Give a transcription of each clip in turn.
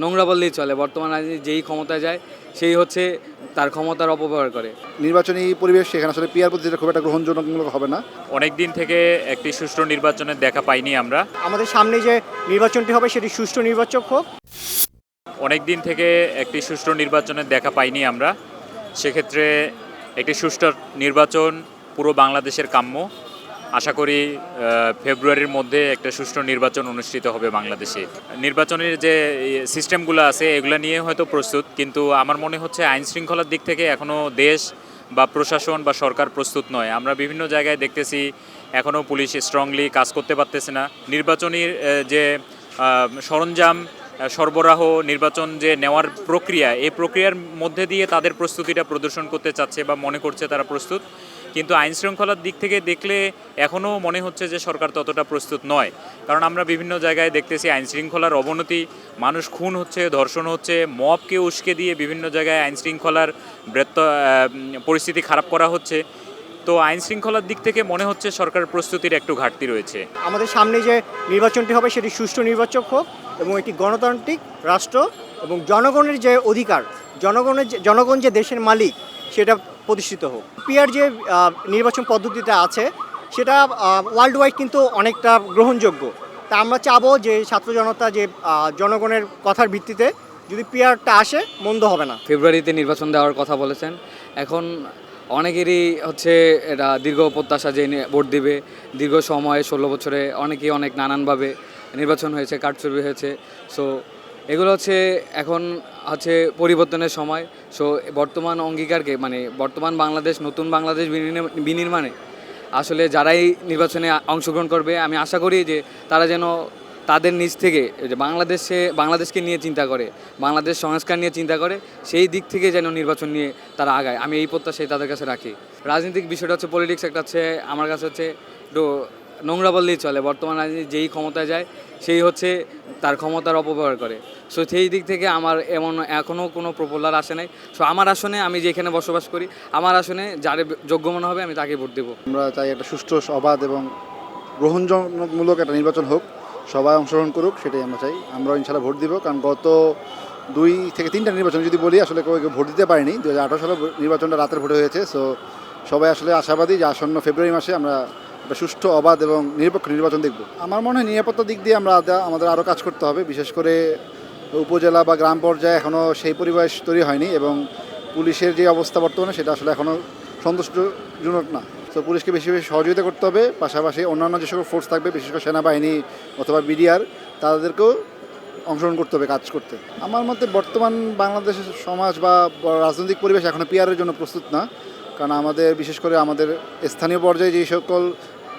নোংরা বললেই চলে। বর্তমান রাজনীতি যেই ক্ষমতায় যায় সেই হচ্ছে তার ক্ষমতার অপব্যবহার করে। নির্বাচনী পরিবেশ সেখানে আসলে পিয়ার পদ্ধতিটা খুব একটা গ্রহণজনকমূলক হবে না? অনেক দিন থেকে একটি সুষ্ঠু নির্বাচনের দেখা পাইনি আমরা। আমাদের সামনে যে নির্বাচনটি হবে সেটি সুষ্ঠু নির্বাচক হোক। অনেক দিন থেকে একটি সুষ্ঠু নির্বাচনের দেখা পাইনি আমরা। সেক্ষেত্রে একটি সুষ্ঠু নির্বাচন পুরো বাংলাদেশের কাম্য। আশা করি ফেব্রুয়ারির মধ্যে একটা সুষ্ঠু নির্বাচন অনুষ্ঠিত হবে বাংলাদেশে। নির্বাচনের যে সিস্টেমগুলো আছে, এগুলো নিয়ে হয়তো প্রস্তুত, কিন্তু আমার মনে হচ্ছে আইন শৃঙ্খলার দিক থেকে এখনও দেশ বা প্রশাসন বা সরকার প্রস্তুত নয়। আমরা বিভিন্ন জায়গায় দেখতেছি এখনও পুলিশ স্ট্রংলি কাজ করতে পারতেছে না। নির্বাচনীর যে সরঞ্জাম সরবরাহ, নির্বাচন যে নেওয়ার প্রক্রিয়া, এই প্রক্রিয়ার মধ্যে দিয়ে তাদের প্রস্তুতিটা প্রদর্শন করতে চাচ্ছে বা মনে করছে তারা প্রস্তুত। কিন্তু আইন শৃঙ্খলার দিক থেকে দেখলে এখনও মনে হচ্ছে যে সরকার ততটা প্রস্তুত নয়। কারণ আমরা বিভিন্ন জায়গায় দেখতেছি আইন শৃঙ্খলার অবনতি, মানুষ খুন হচ্ছে, ধর্ষণ হচ্ছে, মবকে উস্কে দিয়ে বিভিন্ন জায়গায় আইন শৃঙ্খলার পরিস্থিতি খারাপ করা হচ্ছে। তো আইন শৃঙ্খলার দিক থেকে মনে হচ্ছে সরকার প্রস্তুতির একটু ঘাটতি রয়েছে। আমাদের সামনে যে নির্বাচনটি হবে সেটি সুষ্ঠু নির্বাচক হোক এবং একটি গণতান্ত্রিক রাষ্ট্র এবং জনগণের যে অধিকার, জনগণের জনগণ যে দেশের মালিক, সেটা প্রতিষ্ঠিত হোক। পিয়ার যে নির্বাচন পদ্ধতিটা আছে, সেটা ওয়ার্ল্ড ওয়াইড কিন্তু অনেকটা গ্রহণযোগ্য। তা আমরা চাবো যে, ছাত্র জনতা যে জনগণের কথার ভিত্তিতে যদি পিয়ারটা আসে, মন্দ হবে না। ফেব্রুয়ারিতে নির্বাচন দেওয়ার কথা বলেছেন। এখন অনেকেরই হচ্ছে এটা দীর্ঘ প্রত্যাশা যে ভোট দিবে। দীর্ঘ সময়ে ষোলো বছরে অনেকেই অনেক নানানভাবে নির্বাচন হয়েছে, কারচুপি হয়েছে। সো এগুলো হচ্ছে এখন হচ্ছে পরিবর্তনের সময়। সো বর্তমান অঙ্গীকারকে মানে বর্তমান বাংলাদেশ, নতুন বাংলাদেশ বিনির্মাণ- আসলে যারাই নির্বাচনে অংশগ্রহণ করবে, আমি আশা করি যে তারা যেন তাদের নিজ থেকে যে বাংলাদেশে, বাংলাদেশকে নিয়ে চিন্তা করে, বাংলাদেশ সংস্কার নিয়ে চিন্তা করে, সেই দিক থেকে যেন নির্বাচন নিয়ে তারা আগায়। আমি এই প্রত্যাশাই তাদের কাছে রাখি। রাজনৈতিক বিষয়টা হচ্ছে পলিটিক্স একটা হচ্ছে, আমার কাছে হচ্ছে নোংরা বললেই চলে। বর্তমান রাজনীতি যেই ক্ষমতায় যায়, সেই হচ্ছে তার ক্ষমতার অপব্যবহার করে। সো সেই দিক থেকে আমার এমন এখনও কোনো প্রপোলার আসে নাই। সো আমার আসনে আমি যেখানে বসবাস করি, আমার আসনে যার যোগ্য মনে হবে আমি তাকে ভোট দেবো। আমরা চাই একটা সুষ্ঠু অবাধ এবং গ্রহণজনকমূলক একটা নির্বাচন হোক। সবাই অংশগ্রহণ করুক, সেটাই আমরা চাই। আমরা ইনশাল্লাহ ভোট দিব, কারণ গত দুই থেকে তিনটা নির্বাচন যদি বলি, আসলে কেউ ভোট দিতে পারিনি। দু হাজার আঠারো সালে নির্বাচনটা রাতের ভোটে হয়েছে। সো সবাই আসলে আশাবাদী যে আসন্ন ফেব্রুয়ারি মাসে আমরা একটা সুষ্ঠু, অবাধ এবং নিরপেক্ষ নির্বাচন দেখব। আমার মনে হয় নিরাপত্তার দিক দিয়ে আমরা আমাদের আরও কাজ করতে হবে। বিশেষ করে উপজেলা বা গ্রাম পর্যায়ে এখনও সেই পরিবেশ তৈরি হয়নি এবং পুলিশের যে অবস্থা বর্তমানে সেটা আসলে এখনও সন্তুষ্টজনক না। তো পুলিশকে বেশি বেশি সহযোগিতা করতে হবে। পাশাপাশি অন্যান্য যে সকল ফোর্স থাকবে, বিশেষ করে সেনাবাহিনী অথবা বিডিআর তাদেরকেও অংশগ্রহণ করতে হবে কাজ করতে। আমার মতে বর্তমান বাংলাদেশের সমাজ বা রাজনৈতিক পরিবেশ এখনও পিআরের জন্য প্রস্তুত না। কারণ আমাদের, বিশেষ করে আমাদের স্থানীয় পর্যায়ে যে সকল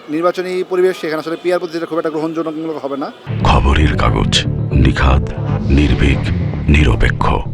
নির্বাচনী পরিবেশ সেখানে আসলে পিআর পদ্ধতিটা খুব একটা গ্রহণযোগ্যমূলক হবে না। খবরের কাগজ নিখাত নির্ভীক, নিরপেক্ষ।